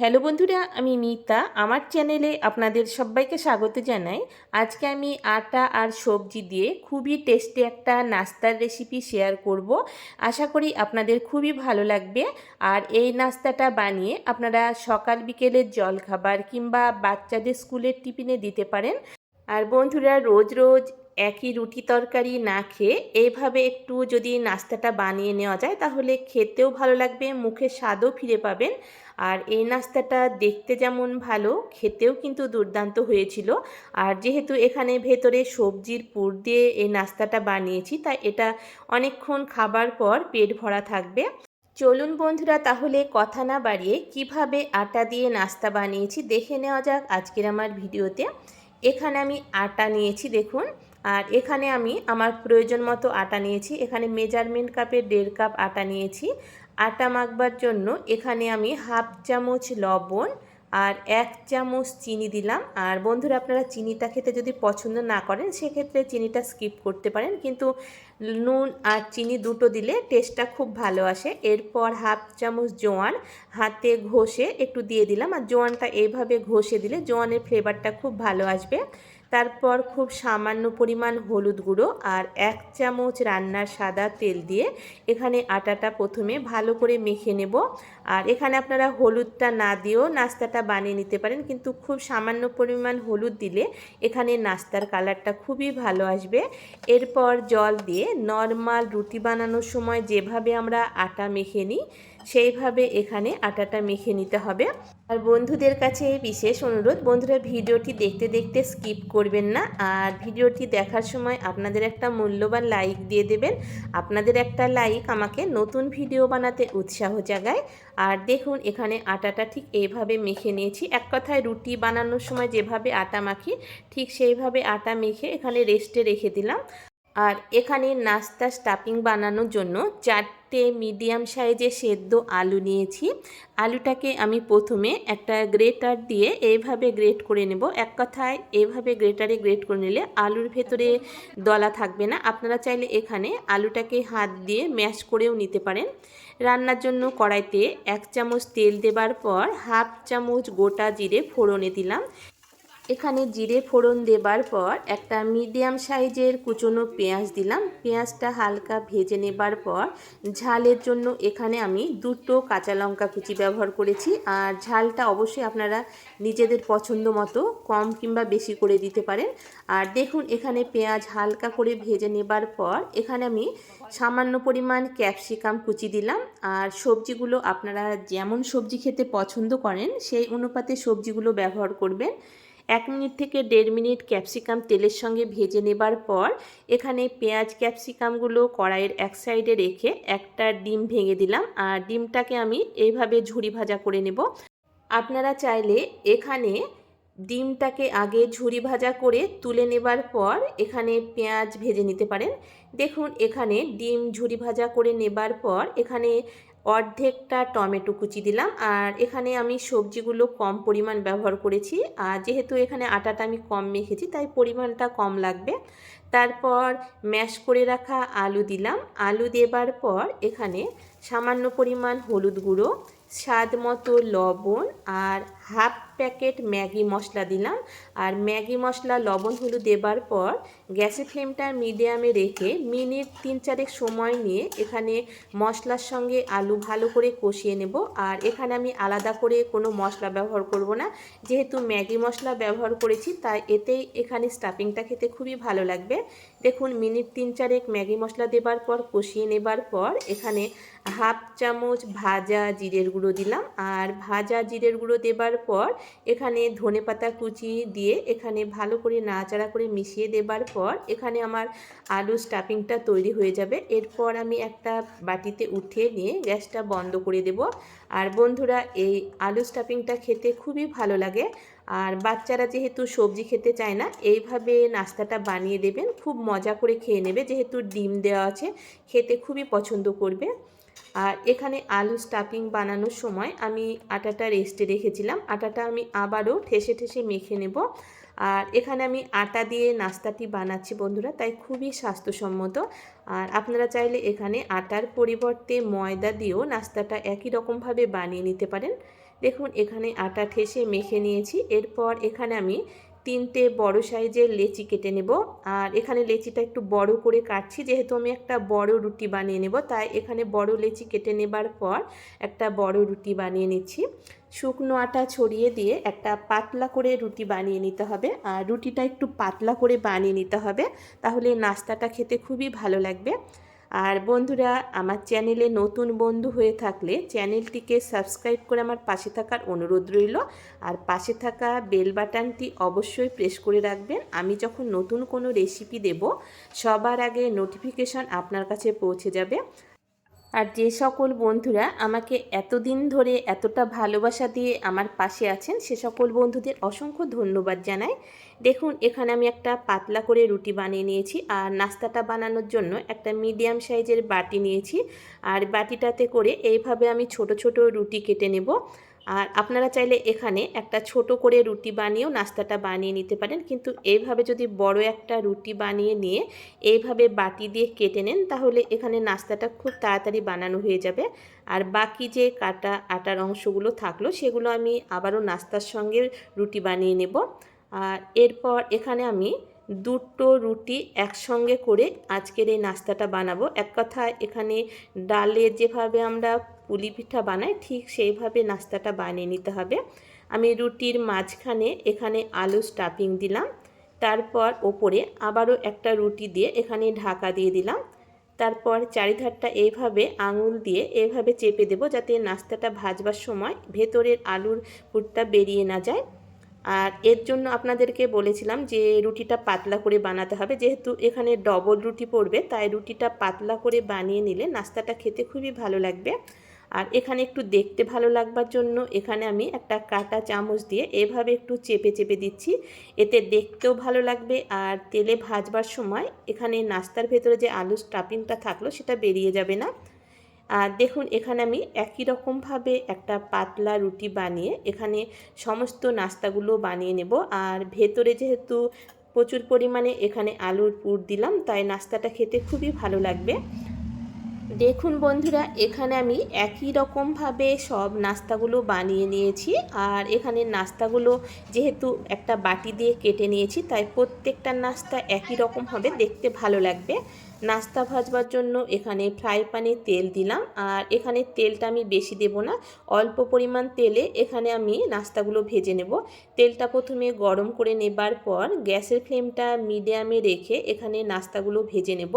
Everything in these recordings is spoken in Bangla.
হ্যালো বন্ধুরা, আমি মিতা। আমার চ্যানেলে আপনাদের সবাইকে স্বাগত জানাই। আজকে আমি আটা আর সবজি দিয়ে খুবই টেস্টি একটা নাস্তার রেসিপি শেয়ার করব। আশা করি আপনাদের খুবই ভালো লাগবে। আর এই নাস্তাটা বানিয়ে আপনারা সকাল বিকেলের জল খাবার কিংবা বাচ্চাদের স্কুলের টিফিনে দিতে পারেন। আর বন্ধুরা, রোজ রোজ একই রুটি তরকারি না খেয়ে এইভাবে একটু যদি নাস্তাটা বানিয়ে নেওয়া যায়, তাহলে খেতেও ভালো লাগবে মুখে স্বাদও ফিরে পাবেন। আর এই নাস্তাটা দেখতে যেমন ভালো, খেতেও কিন্তু দুর্দান্ত হয়েছিল। আর যেহেতু এখানে ভেতরে সবজির পুর দিয়ে এই নাস্তাটা বানিয়েছি, তাই এটা অনেকক্ষণ খাবার পর পেট ভরা থাকবে। চলুন বন্ধুরা, তাহলে কথা না বাড়িয়ে কীভাবে আটা দিয়ে নাস্তা বানিয়েছি দেখে নেওয়া যাক আজকের আমার ভিডিওতে। এখানে আমি আটা নিয়েছি, দেখুন। আর এখানে আমি আমার প্রয়োজন মতো আটা নিয়েছি। এখানে মেজারমেন্ট কাপের দেড় কাপ আটা নিয়েছি। আটা মাখবার জন্য এখানে আমি হাফ চামচ লবণ আর এক চামচ চিনি দিলাম। আর বন্ধুরা, আপনারা চিনিটা খেতে যদি পছন্দ না করেন, সেক্ষেত্রে চিনিটা স্কিপ করতে পারেন। কিন্তু নুন আর চিনি দুটো দিলে টেস্টটা খুব ভালো আসে। এরপর হাফ চামচ জোয়ান হাতে ঘষে একটু দিয়ে দিলাম। আর জোয়ানটা এইভাবে ঘষে দিলে জোয়ানের ফ্লেভারটা খুব ভালো আসবে। তারপর খুব সামান্য পরিমাণ হলুদ গুঁড়ো আর এক চামচ রান্নার সাদা তেল দিয়ে এখানে আটাটা প্রথমে ভালো করে মেখে নেব। আর এখানে আপনারা হলুদটা না দিয়েও নাস্তাটা বানিয়ে নিতে পারেন, কিন্তু খুব সামান্য পরিমাণ হলুদ দিলে এখানে নাস্তার কালারটা খুবই ভালো আসবে। এরপর জল দিয়ে নর্মাল রুটি বানানোর সময় যেভাবে আমরা আটা মেখে নিই, সেইভাবে এখানে আটাটা মেখে নিতে হবে। আর বন্ধুদের কাছে বিশেষ অনুরোধ, বন্ধুরা ভিডিওটি দেখতে দেখতে স্কিপ করবেন না। আর ভিডিওটি দেখার সময় আপনাদের একটা মূল্যবান লাইক দিয়ে দেবেন। আপনাদের একটা লাইক আমাকে নতুন ভিডিও বানাতে উৎসাহ জাগায়। আর দেখুন, এখানে আটাটা ঠিক এইভাবে মেখে নিয়েছি। এক কথায় রুটি বানানোর সময় যেভাবে আটা মাখি, ঠিক সেইভাবে আটা মেখে এখানে রেস্টে রেখে দিলাম। আর এখানে নাস্তা স্টাফিং বানানোর জন্য চারটে মিডিয়াম সাইজে সেদ্ধ আলু নিয়েছি। আলুটাকে আমি প্রথমে একটা গ্রেটার দিয়ে এইভাবে গ্রেট করে নেব। এক কথায় এইভাবে গ্রেটারে গ্রেট করে নিলে আলুর ভেতরে দলা থাকবে না। আপনারা চাইলে এখানে আলুটাকে হাত দিয়ে ম্যাশ করেও নিতে পারেন। রান্নার জন্য কড়াইতে এক চামচ তেল দেবার পর হাফ চামচ গোটা জিরে ফোড়নে দিলাম। এখানে জিরে ফোড়ন দেবার পর একটা মিডিয়াম সাইজের কুচনো পেঁয়াজ দিলাম। পেঁয়াজটা হালকা ভেজে নেবার পর ঝালের জন্য এখানে আমি দুটো কাঁচা লঙ্কা কুচি ব্যবহার করেছি। আর ঝালটা অবশ্যই আপনারা নিজেদের পছন্দ মতো কম কিংবা বেশি করে দিতে পারেন। আর দেখুন, এখানে পেঁয়াজ হালকা করে ভেজে নেবার পর এখানে আমি সামান্য পরিমাণ ক্যাপসিকাম কুচি দিলাম। আর সবজিগুলো আপনারা যেমন সবজি খেতে পছন্দ করেন, সেই অনুপাতে সবজিগুলো ব্যবহার করবেন। এক মিনিট থেকে দেড় মিনিট ক্যাপসিকাম তেলের সঙ্গে ভেজে নেবার পর এখানে পেঁয়াজ ক্যাপসিকামগুলো কড়াইয়ের এক সাইডে রেখে একটা ডিম ভেঙে দিলাম। আর ডিমটাকে আমি এইভাবে ঝুরি ভাজা করে নেব। আপনারা চাইলে এখানে ডিমটাকে আগে ঝুরি ভাজা করে তুলে নেবার পর এখানে পেঁয়াজ ভেজে নিতে পারেন। দেখুন, এখানে ডিম ঝুরি ভাজা করে নেবার পর এখানে অর্ধেকটা টমেটো কুচি দিলাম আর এখানে আমি সবজিগুলো কম পরিমাণ ব্যবহার করেছি। আর যেহেতু এখানে আটাটা আমি কম মেখেছি, তাই পরিমাণটা কম লাগবে। তারপর ম্যাশ করে রাখা আলু দিলাম। আলু দেবার পর এখানে সামান্য পরিমাণ হলুদ গুঁড়ো, স্বাদ মতো লবণ আর হাফ প্যাকেট ম্যাগি মশলা দিলাম। আর ম্যাগি মশলা, লবণ, হলুদ দেবার পর গ্যাসের ফ্লেমটা মিডিয়ামে রেখে মিনিট তিন চারেক সময় নিয়ে এখানে মশলার সঙ্গে আলু ভালো করে কষিয়ে নেব। আর এখানে আমি আলাদা করে কোনো মশলা ব্যবহার করব না। যেহেতু ম্যাগি মশলা ব্যবহার করেছি, তাই এতেই এখানে স্টাফিংটা খেতে খুবই ভালো লাগবে। দেখুন, মিনিট তিন চারেক ম্যাগি মশলা দেবার পর, কষিয়ে নেবার পর এখানে হাফ চামচ ভাজা জিরের গুঁড়ো দিলাম। আর ভাজা জিরের গুঁড়ো দেবার পর এখানে ধনে পাতা কুচি দিয়ে এখানে ভালো করে নাড়াচাড়া করে মিশিয়ে দেবার পর এখানে আমার আলু স্টাফিংটা তৈরি হয়ে যাবে। এরপর আমি একটা বাটিতে উঠিয়ে নিয়ে গ্যাসটা বন্ধ করে দেব। আর বন্ধুরা, এই আলু স্টাফিংটা খেতে খুবই ভালো লাগে। আর বাচ্চারা যেহেতু সবজি খেতে চায় না, এইভাবে নাস্তাটা বানিয়ে দেবেন। খুব মজা করে খেয়ে নেবে, যেহেতু ডিম দেওয়া আছে, খেতে খুবই পছন্দ করবে। আর এখানে আলু স্টাফিং বানানোর সময় আমি আটাটা রেস্টে রেখেছিলাম। আটাটা আমি আবারও ঠেসে ঠেসে মেখে নেব। আর এখানে আমি আটা দিয়ে নাস্তাটি বানাচ্ছি বন্ধুরা, তাই খুবই স্বাস্থ্যসম্মত। আর আপনারা চাইলে এখানে আটার পরিবর্তে ময়দা দিয়েও নাস্তাটা একই রকমভাবে বানিয়ে নিতে পারেন। দেখুন, এখানে আটা ঠেসে মেখে নিয়েছি। এরপর এখানে আমি তিনটে বড় সাইজের লেচি কেটে নেব। আর এখানে লেচিটা একটু বড় করে কাটছি, যেহেতু আমি একটা বড় রুটি বানিয়ে নেব, তাই এখানে বড় লেচি কেটে নেবার পর একটা বড় রুটি বানিয়ে নিচ্ছি। শুকনো আটা ছড়িয়ে দিয়ে একটা পাতলা করে রুটি বানিয়ে নিতে হবে। আর রুটিটা একটু পাতলা করে বানিয়ে নিতে হবে, তাহলে নাস্তাটা খেতে খুবই ভালো লাগবে। আর বন্ধুরা, আমার চ্যানেলে নতুন বন্ধু হয়ে থাকলে চ্যানেলটিকে সাবস্ক্রাইব করে আমার পাশে থাকার অনুরোধ রইল। আর পাশে থাকা বেল বাটনটি অবশ্যই প্রেস করে রাখবেন। আমি যখন নতুন কোনো রেসিপি দেব, সবার আগে নোটিফিকেশন আপনার কাছে পৌঁছে যাবে। আর যে সকল বন্ধুরা আমাকে এতদিন ধরে এতটা ভালোবাসা দিয়ে আমার পাশে আছেন, সে সকল বন্ধুদের অসংখ্য ধন্যবাদ জানাই। দেখুন, এখানে আমি একটা পাতলা করে রুটি বানিয়ে নিয়েছি আর নাস্তাটা বানানোর জন্য একটা মিডিয়াম সাইজের বাটি নিয়েছি। আর বাটিটাতে করে এইভাবে আমি ছোট ছোট রুটি কেটে নেব। আর আপনারা চাইলে এখানে একটা ছোট করে রুটি বানিয়েও নাস্তাটা বানিয়ে নিতে পারেন। কিন্তু এইভাবে যদি বড় একটা রুটি বানিয়ে নিয়ে এইভাবে বাটি দিয়ে কেটে নেন, তাহলে এখানে নাস্তাটা খুব তাড়াতাড়ি বানানো হয়ে যাবে। আর বাকি যে কাটা আটার অংশগুলো থাকল, সেগুলো আমি আবারও নাস্তার সঙ্গে রুটি বানিয়ে নেব। আর এরপর এখানে আমি দুটো রুটি একসঙ্গে করে আজকের এই নাস্তাটা বানাবো। এক কথায় এখানে ডালে যেভাবে আমরা পুলি পিঠা বানাই, ঠিক সেইভাবে নাস্তাটা বানিয়ে নিতে হবে। আমি রুটির মাঝখানে এখানে আলু স্টাফিং দিলাম। তারপর ওপরে আবারও একটা রুটি দিয়ে এখানে ঢাকা দিয়ে দিলাম। তারপর চারিধারটা এইভাবে আঙুল দিয়ে এইভাবে চেপে দেব যাতে নাস্তাটা ভাজবার সময় ভেতরের আলুর পুরটা বেরিয়ে না যায়। আর এর জন্য আপনাদেরকে বলেছিলাম যে রুটিটা পাতলা করে বানাতে হবে। যেহেতু এখানে ডবল রুটি পড়বে, তাই রুটিটা পাতলা করে বানিয়ে নিলে নাস্তাটা খেতে খুবই ভালো লাগবে। আর এখানে একটু দেখতে ভালো লাগবার জন্য এখানে আমি একটা কাটা চামচ দিয়ে এভাবে একটু চেপে চেপে দিচ্ছি। এতে দেখতেও ভালো লাগবে আর তেলে ভাজবার সময় এখানে নাস্তার ভেতরে যে আলু স্টাফিংটা থাকল সেটা বেরিয়ে যাবে না। আর দেখুন এখানে আমি একই রকমভাবে একটা পাতলা রুটি বানিয়ে এখানে সমস্ত নাস্তাগুলো বানিয়ে নেব। আর ভেতরে যেহেতু প্রচুর পরিমাণে এখানে আলুর পুর দিলাম, তাই নাস্তাটা খেতে খুবই ভালো লাগবে। দেখুন বন্ধুরা, এখানে আমি একই রকমভাবে সব নাস্তাগুলো বানিয়ে নিয়েছি। আর এখানে নাস্তাগুলো যেহেতু একটা বাটি দিয়ে কেটে নিয়েছি, তাই প্রত্যেকটা নাস্তা একই রকম হবে, দেখতে ভালো লাগবে। নাস্তা ভাজবার জন্য এখানে ফ্রাই প্যানে তেল দিলাম। আর এখানে তেলটা আমি বেশি দেব না, অল্প পরিমাণ তেলে এখানে আমি নাস্তাগুলো ভেজে নেব। তেলটা প্রথমে গরম করে নেবার পর গ্যাসের ফ্লেমটা মিডিয়ামে রেখে এখানে নাস্তাগুলো ভেজে নেব।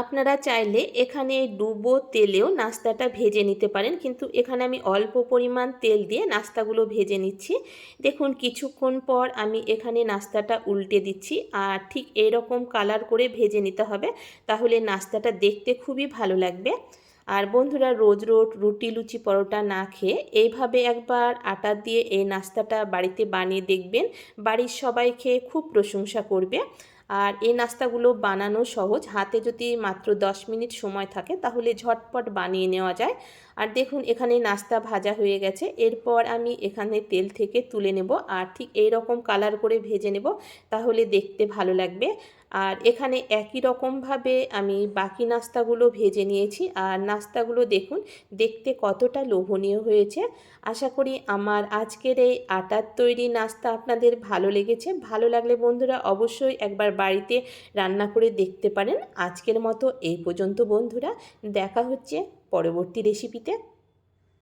আপনারা চাইলে এখানে ডুবো তেলেও নাস্তাটা ভেজে নিতে পারেন, কিন্তু এখানে আমি অল্প পরিমাণ তেল দিয়ে নাস্তাগুলো ভেজে নিচ্ছি। দেখুন, কিছুক্ষণ পর আমি এখানে নাস্তাটা উল্টে দিচ্ছি, আর ঠিক এরকম কালার করে ভেজে নিতে হবে, তাহলে নাস্তাটা দেখতে খুবই ভালো লাগবে। আর বন্ধুরা, রোজ রোজ রুটি লুচি পরোটা না খেয়ে এইভাবে একবার আটা দিয়ে এই নাস্তাটা বাড়িতে বানিয়ে দেখবেন, বাড়ির সবাই খেয়ে খুব প্রশংসা করবে। আর এই নাস্তাগুলো বানানো সহজ। হাতে যদি মাত্র 10 মিনিট সময় থাকে, তাহলে ঝটপট বানিয়ে নেওয়া যায়। আর দেখুন, এখানে নাস্তা ভাজা হয়ে গেছে। এরপর আমি এখানে তেল থেকে তুলে নেব। আর ঠিক এই রকম কালার করে ভেজে নেব, তাহলে দেখতে ভালো লাগবে। আর এখানে একই রকমভাবে আমি বাকি নাস্তাগুলো ভেজে নিয়েছি। আর নাস্তাগুলো দেখুন, দেখতে কতটা লোভনীয় হয়েছে। আশা করি আমার আজকের এই আটার তৈরি নাস্তা আপনাদের ভালো লেগেছে। ভালো লাগলে বন্ধুরা অবশ্যই একবার বাড়িতে রান্না করে দেখতে পারেন। আজকের মতো এই পর্যন্ত বন্ধুরা, দেখা হচ্ছে পরবর্তী রেসিপিতে